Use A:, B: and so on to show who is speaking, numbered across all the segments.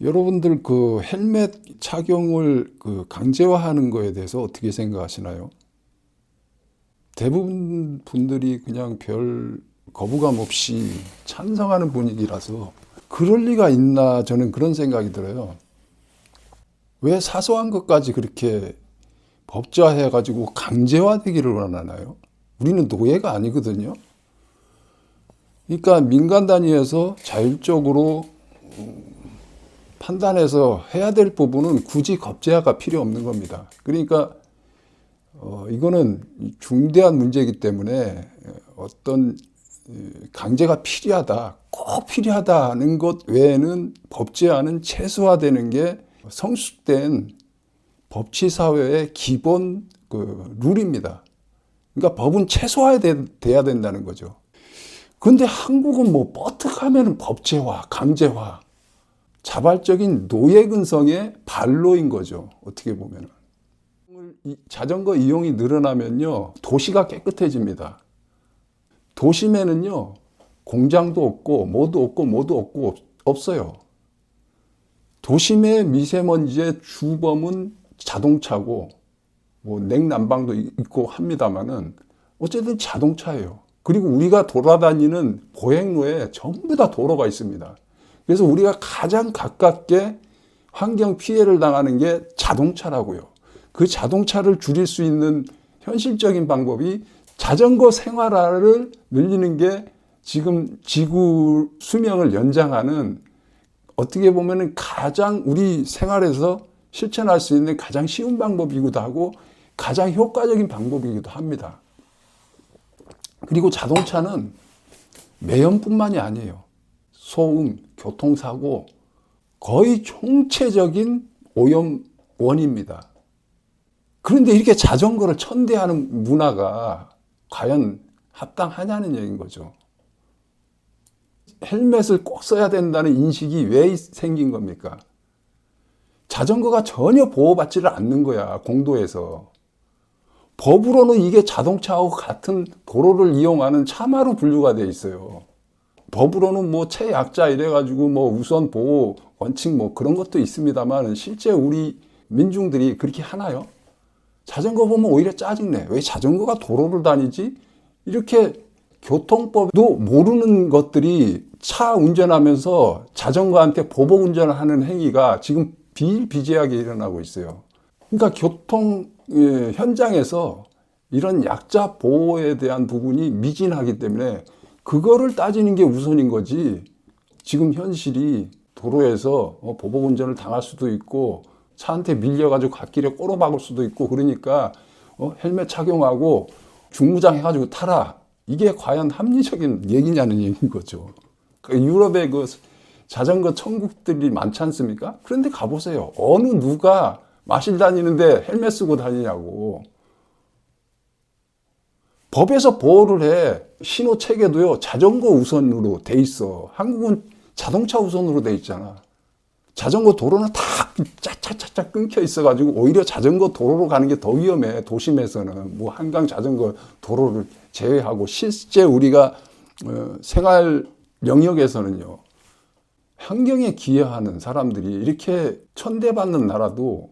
A: 여러분들 그 헬멧 착용을 그 강제화하는 거에 대해서 어떻게 생각하시나요? 대부분 분들이 그냥 별 거부감 없이 찬성하는 분위기라서 그럴 리가 있나 저는 그런 생각이 들어요. 왜 사소한 것까지 그렇게 법제화해 가지고 강제화되기를 원하나요? 우리는 노예가 아니거든요. 그러니까 민간 단위에서 자율적으로 음, 판단해서 해야 될 부분은 굳이 법제화가 필요 없는 겁니다. 그러니까 어, 이거는 중대한 문제이기 때문에 어떤 강제가 필요하다, 꼭 필요하다는 것 외에는 법제화는 최소화되는 게 성숙된 법치 사회의 기본 그 룰입니다. 그러니까 법은 최소화돼야 된다는 거죠. 근데 한국은 뭐 뻗뜩하면 법제화, 강제화, 자발적인 노예 근성의 발로인 거죠. 어떻게 보면은. 자전거 이용이 늘어나면요, 도시가 깨끗해집니다. 도심에는요, 공장도 없고, 뭐도 없고, 뭐도 없고, 없어요. 도심의 미세먼지의 주범은 자동차고, 뭐, 냉난방도 있고 합니다만은, 어쨌든 자동차예요. 그리고 우리가 돌아다니는 보행로에 전부 다 도로가 있습니다. 그래서 우리가 가장 가깝게 환경 피해를 당하는 게 자동차라고요. 그 자동차를 줄일 수 있는 현실적인 방법이 자전거 생활화를 늘리는 게 지금 지구 수명을 연장하는 어떻게 보면 가장 우리 생활에서 실천할 수 있는 가장 쉬운 방법이기도 하고 가장 효과적인 방법이기도 합니다. 그리고 자동차는 매연뿐만이 아니에요. 소음, 교통사고 거의 총체적인 오염 원입니다. 그런데 이렇게 자전거를 천대하는 문화가 과연 합당하냐는 얘기인 거죠. 헬멧을 꼭 써야 된다는 인식이 왜 생긴 겁니까? 자전거가 전혀 보호받지를 않는 거야, 공도에서. 법으로는 이게 자동차하고 같은 도로를 이용하는 차마로 분류가 돼 있어요. 법으로는 뭐 최약자 이래가지고 뭐 우선 보호 원칙 뭐 그런 것도 있습니다만 실제 우리 민중들이 그렇게 하나요? 자전거 보면 오히려 짜증내. 왜 자전거가 도로를 다니지? 이렇게 교통법도 모르는 것들이 차 운전하면서 자전거한테 보복 운전을 하는 행위가 지금 비일비재하게 일어나고 있어요. 그러니까 교통 예, 현장에서 이런 약자 보호에 대한 부분이 미진하기 때문에 그거를 따지는 게 우선인 거지. 지금 현실이 도로에서 어, 보복 운전을 당할 수도 있고 차한테 밀려가지고 갓길에 꼬로박을 수도 있고 그러니까 어, 헬멧 착용하고 중무장 해가지고 타라. 이게 과연 합리적인 얘기냐는 얘기인 거죠. 그 유럽의 그 자전거 천국들이 많지 않습니까? 그런데 가보세요. 어느 누가 마실 다니는데 헬멧 쓰고 다니냐고. 법에서 보호를 해. 신호 체계도요, 자전거 우선으로 돼 있어. 한국은 자동차 우선으로 돼 있잖아. 자전거 도로는 다 짜짜짜짜 끊겨 있어가지고 오히려 자전거 도로로 가는 게 더 위험해. 도심에서는. 뭐 한강 자전거 도로를 제외하고 실제 우리가 어, 생활 영역에서는요. 환경에 기여하는 사람들이 이렇게 천대받는 나라도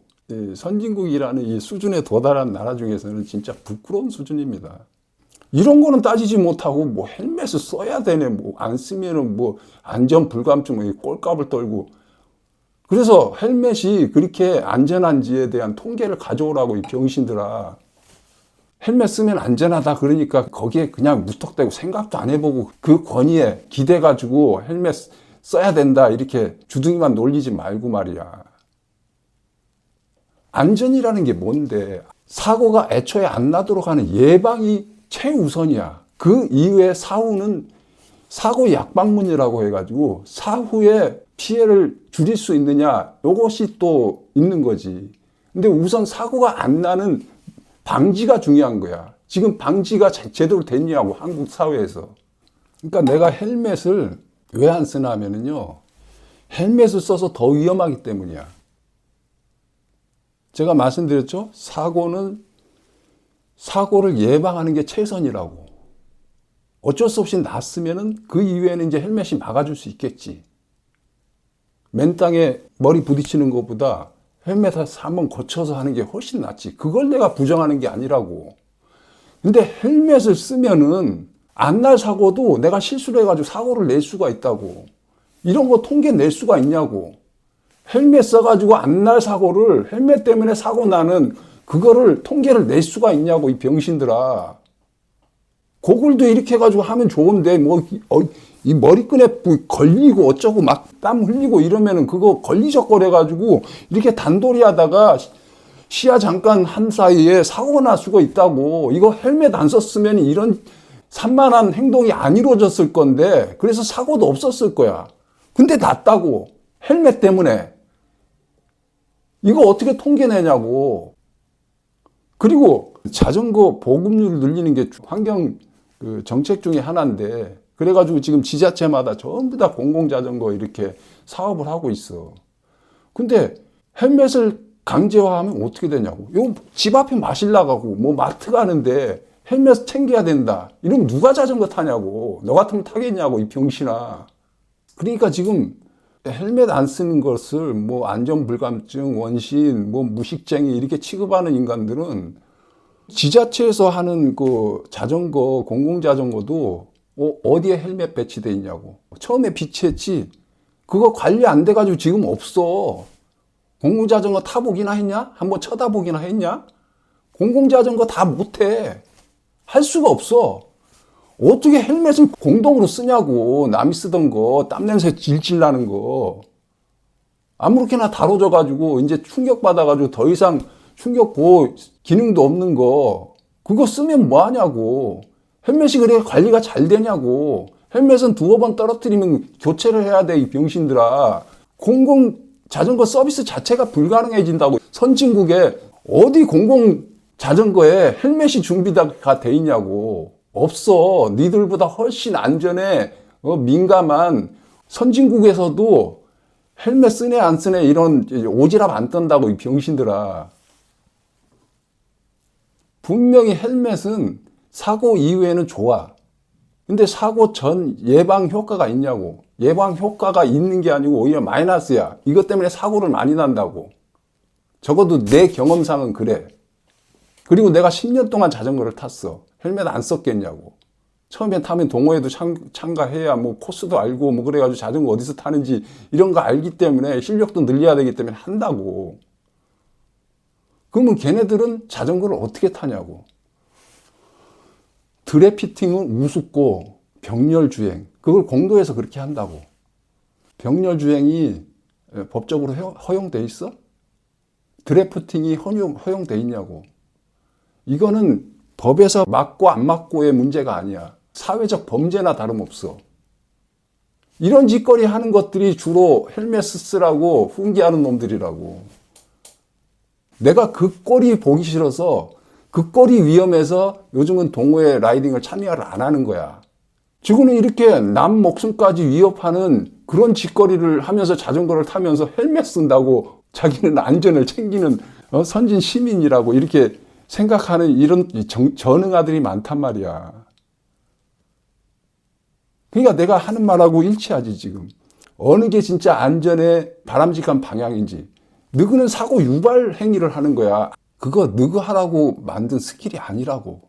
A: 선진국이라는 이 수준에 도달한 나라 중에서는 진짜 부끄러운 수준입니다. 이런 거는 따지지 못하고 뭐 헬멧을 써야 되네, 뭐 안 쓰면은 뭐 안전 불감증, 뭐 꼴값을 떨고. 그래서 헬멧이 그렇게 안전한지에 대한 통계를 가져오라고 이 병신들아. 헬멧 쓰면 안전하다 그러니까 거기에 그냥 무턱대고 생각도 안 해보고 그 권위에 기대 가지고 헬멧 써야 된다 이렇게 주둥이만 놀리지 말고 말이야. 안전이라는 게 뭔데? 사고가 애초에 안 나도록 하는 예방이 최우선이야. 그 이후에 사후는 사고 약방문이라고 해가지고 사후에 피해를 줄일 수 있느냐 이것이 또 있는 거지. 근데 우선 사고가 안 나는 방지가 중요한 거야. 지금 방지가 제대로 됐냐고 한국 사회에서. 그러니까 내가 헬멧을 왜 안 쓰나 하면은요. 헬멧을 써서 더 위험하기 때문이야. 제가 말씀드렸죠? 사고는 사고를 예방하는 게 최선이라고. 어쩔 수 없이 났으면은 그 이후에는 이제 헬멧이 막아줄 수 있겠지. 맨 땅에 머리 부딪히는 것보다 헬멧에서 한번 거쳐서 하는 게 훨씬 낫지. 그걸 내가 부정하는 게 아니라고. 근데 헬멧을 쓰면은 안 날 사고도 내가 실수를 해가지고 사고를 낼 수가 있다고. 이런 거 통계 낼 수가 있냐고. 헬멧 써가지고 안 날 사고를 헬멧 때문에 사고 나는 그거를 통계를 낼 수가 있냐고 이 병신들아. 고글도 이렇게 해가지고 하면 좋은데 뭐 이 머리끈에 뭐 걸리고 어쩌고 막 땀 흘리고 이러면은 그거 걸리적거려가지고 이렇게 단돌이 하다가 시야 잠깐 한 사이에 사고가 날 수가 있다고. 이거 헬멧 안 썼으면 이런 산만한 행동이 안 이루어졌을 건데 그래서 사고도 없었을 거야. 근데 났다고. 헬멧 때문에. 이거 어떻게 통계 내냐고. 그리고 자전거 보급률을 늘리는 게 환경 그 정책 중에 하나인데 그래가지고 지금 지자체마다 전부 다 공공자전거 이렇게 사업을 하고 있어. 근데 헬멧을 강제화하면 어떻게 되냐고. 이거 집 앞에 마실 나가고 뭐 마트 가는데 헬멧 챙겨야 된다. 이러면 누가 자전거 타냐고. 너 같으면 타겠냐고 이 병신아. 그러니까 지금 헬멧 안 쓰는 것을 뭐 안전불감증, 원신, 뭐 무식쟁이 이렇게 취급하는 인간들은 지자체에서 하는 그 자전거, 공공자전거도 어, 어디에 헬멧 배치돼 있냐고. 처음에 비치했지. 그거 관리 안 돼가지고 지금 없어. 공공자전거 타보기나 했냐? 한번 쳐다보기나 했냐? 공공자전거 다 못해. 할 수가 없어. 어떻게 헬멧을 공동으로 쓰냐고. 남이 쓰던 거, 땀냄새 질질 나는 거. 아무렇게나 다뤄져 가지고, 이제 충격 받아 가지고 더 이상 충격 보호 기능도 없는 거. 그거 쓰면 뭐 하냐고. 헬멧이 그래 관리가 잘 되냐고. 헬멧은 두어 번 떨어뜨리면 교체를 해야 돼, 이 병신들아. 공공 자전거 서비스 자체가 불가능해진다고. 선진국에 어디 공공 자전거에 헬멧이 준비가 돼 있냐고. 없어. 니들보다 훨씬 안전에 어, 민감한 선진국에서도 헬멧 쓰네 안 쓰네 이런 오지랖 안 떤다고 이 병신들아. 분명히 헬멧은 사고 이후에는 좋아. 근데 사고 전 예방 효과가 있냐고. 예방 효과가 있는 게 아니고 오히려 마이너스야. 이것 때문에 사고를 많이 난다고. 적어도 내 경험상은 그래. 그리고 내가 10년 동안 자전거를 탔어. 헬멧 안 썼겠냐고. 처음에 타면 동호회도 참, 참가해야 뭐 코스도 알고 뭐 그래가지고 자전거 어디서 타는지 이런 거 알기 때문에 실력도 늘려야 되기 때문에 한다고. 그러면 걔네들은 자전거를 어떻게 타냐고. 드래피팅은 우습고 병렬 주행 그걸 공도에서 그렇게 한다고. 병렬 주행이 법적으로 허용돼 있어? 드래프팅이 허용, 허용돼 있냐고. 이거는 법에서 맞고 안 맞고의 문제가 아니야. 사회적 범죄나 다름없어. 이런 짓거리 하는 것들이 주로 헬멧 쓰라고 훈계하는 놈들이라고. 내가 그 꼴이 보기 싫어서 그 꼴이 위험해서 요즘은 동호회 라이딩을 참여를 안 하는 거야. 지구는 이렇게 남 목숨까지 위협하는 그런 짓거리를 하면서 자전거를 타면서 헬멧 쓴다고 자기는 안전을 챙기는 어, 선진 시민이라고 이렇게 생각하는 이런 정, 전응아들이 많단 말이야. 그러니까 내가 하는 말하고 일치하지 지금. 어느 게 진짜 안전에 바람직한 방향인지. 너그는 사고 유발 행위를 하는 거야. 그거 너그 하라고 만든 스킬이 아니라고.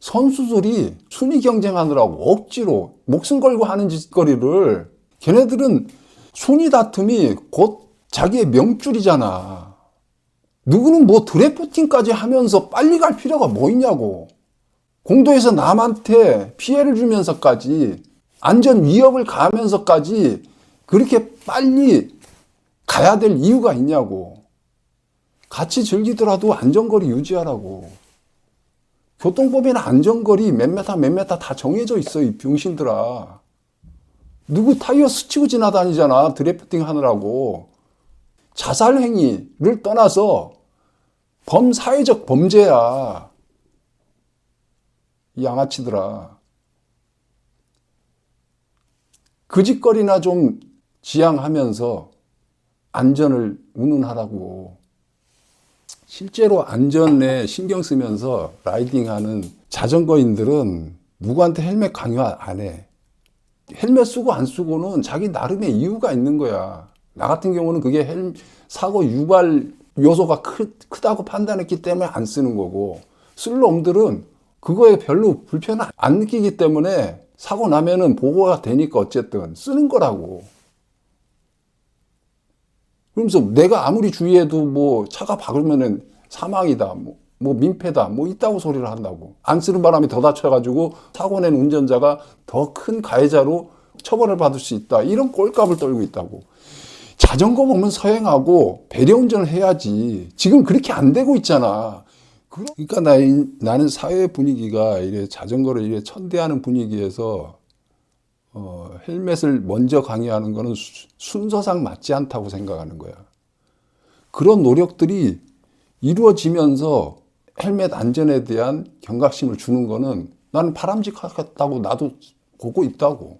A: 선수들이 순위 경쟁하느라고 억지로 목숨 걸고 하는 짓거리를 걔네들은 순위 다툼이 곧 자기의 명줄이잖아. 누구는 뭐 드래프팅까지 하면서 빨리 갈 필요가 뭐 있냐고. 공도에서 남한테 피해를 주면서까지 안전 위협을 가하면서까지 그렇게 빨리 가야 될 이유가 있냐고. 같이 즐기더라도 안전거리 유지하라고. 교통법에는 안전거리 몇 메타 몇 메타 다 정해져 있어, 이 병신들아. 누구 타이어 스치고 지나다니잖아, 드래프팅 하느라고. 자살 행위를 떠나서 범사회적 범죄야. 이 양아치들아. 그 짓거리나 좀 지양하면서 안전을 운운하라고. 실제로 안전에 신경 쓰면서 라이딩하는 자전거인들은 누구한테 헬멧 강요 안 해. 헬멧 쓰고 안 쓰고는 자기 나름의 이유가 있는 거야. 나 같은 경우는 그게 헬- 사고 유발 요소가 크, 크다고 판단했기 때문에 안 쓰는 거고 쓸 놈들은 그거에 별로 불편을 안 느끼기 때문에 사고 나면은 보고가 되니까 어쨌든 쓰는 거라고. 그러면서 내가 아무리 주의해도 뭐 차가 박으면은 사망이다, 뭐, 뭐 민폐다, 뭐 있다고 소리를 한다고. 안 쓰는 바람에 더 다쳐가지고 사고 낸 운전자가 더 큰 가해자로 처벌을 받을 수 있다. 이런 꼴값을 떨고 있다고. 자전거 보면 서행하고 배려 운전을 해야지. 지금 그렇게 안 되고 있잖아. 그러니까 나, 이- 나는 사회 분위기가 이래 자전거를 이래 천대하는 분위기에서 어, 헬멧을 먼저 강요하는 거는 수- 순서상 맞지 않다고 생각하는 거야. 그런 노력들이 이루어지면서 헬멧 안전에 대한 경각심을 주는 거는 나는 바람직하다고 나도 보고 있다고.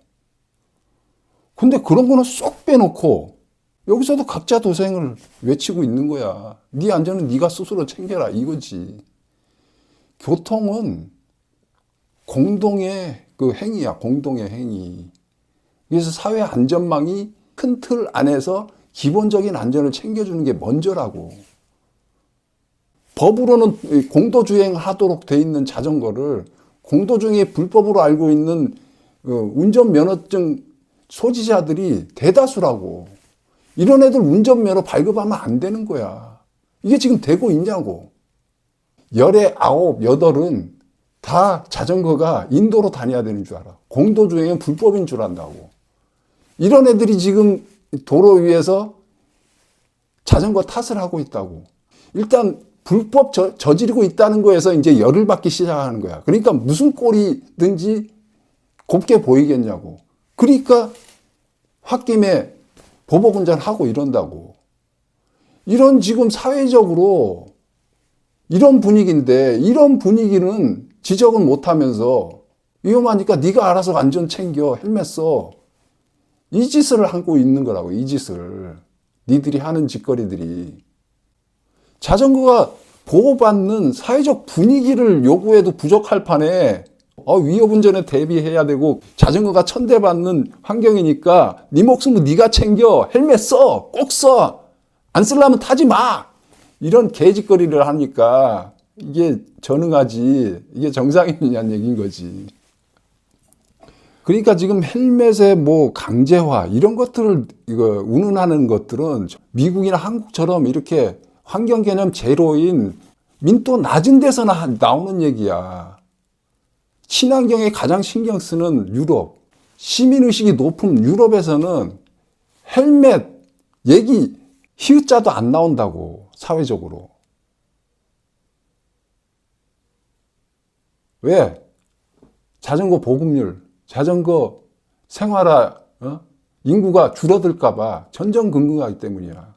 A: 근데 그런 거는 쏙 빼놓고 여기서도 각자 도생을 외치고 있는 거야. 네 안전은 네가 스스로 챙겨라 이거지. 교통은 공동의 그 행위야, 공동의 행위. 그래서 사회 안전망이 큰 틀 안에서 기본적인 안전을 챙겨주는 게 먼저라고. 법으로는 이 공도주행 하도록 돼 있는 자전거를 공도주행에 불법으로 알고 있는 어, 운전면허증 소지자들이 대다수라고. 이런 애들 운전면허 발급하면 안 되는 거야. 이게 지금 되고 있냐고. 열에 아홉, 여덟은 다 자전거가 인도로 다녀야 되는 줄 알아. 공도주행은 불법인 줄 안다고. 이런 애들이 지금 도로 위에서 자전거 탓을 하고 있다고. 일단 불법 저, 저지르고 있다는 거에서 이제 열을 받기 시작하는 거야. 그러니까 무슨 꼴이든지 곱게 보이겠냐고. 그러니까 홧김에 보복 운전 하고 이런다고. 이런 지금 사회적으로 이런 분위기인데 이런 분위기는 지적은 못 하면서 위험하니까 네가 알아서 안전 챙겨 헬멧 써. 이 짓을 하고 있는 거라고 이 짓을 니들이 하는 짓거리들이 자전거가 보호받는 사회적 분위기를 요구해도 부족할 판에 어, 위협 운전에 대비해야 되고 자전거가 천대받는 환경이니까 네 목숨은 네가 챙겨. 헬멧 써. 꼭 써. 안 쓰려면 타지 마. 이런 개짓거리를 하니까 이게 전응하지. 이게 정상이냐는 얘기인 거지. 그러니까 지금 헬멧의 뭐 강제화 이런 것들을 이거 운운하는 것들은 미국이나 한국처럼 이렇게 환경 개념 제로인 민도 낮은 데서나 한- 나오는 얘기야. 친환경에 가장 신경 쓰는 유럽, 시민 의식이 높은 유럽에서는 헬멧 얘기 히읗자도 안 나온다고 사회적으로. 왜? 자전거 보급률, 자전거 생활화 어? 인구가 줄어들까봐 전전긍긍하기 때문이야.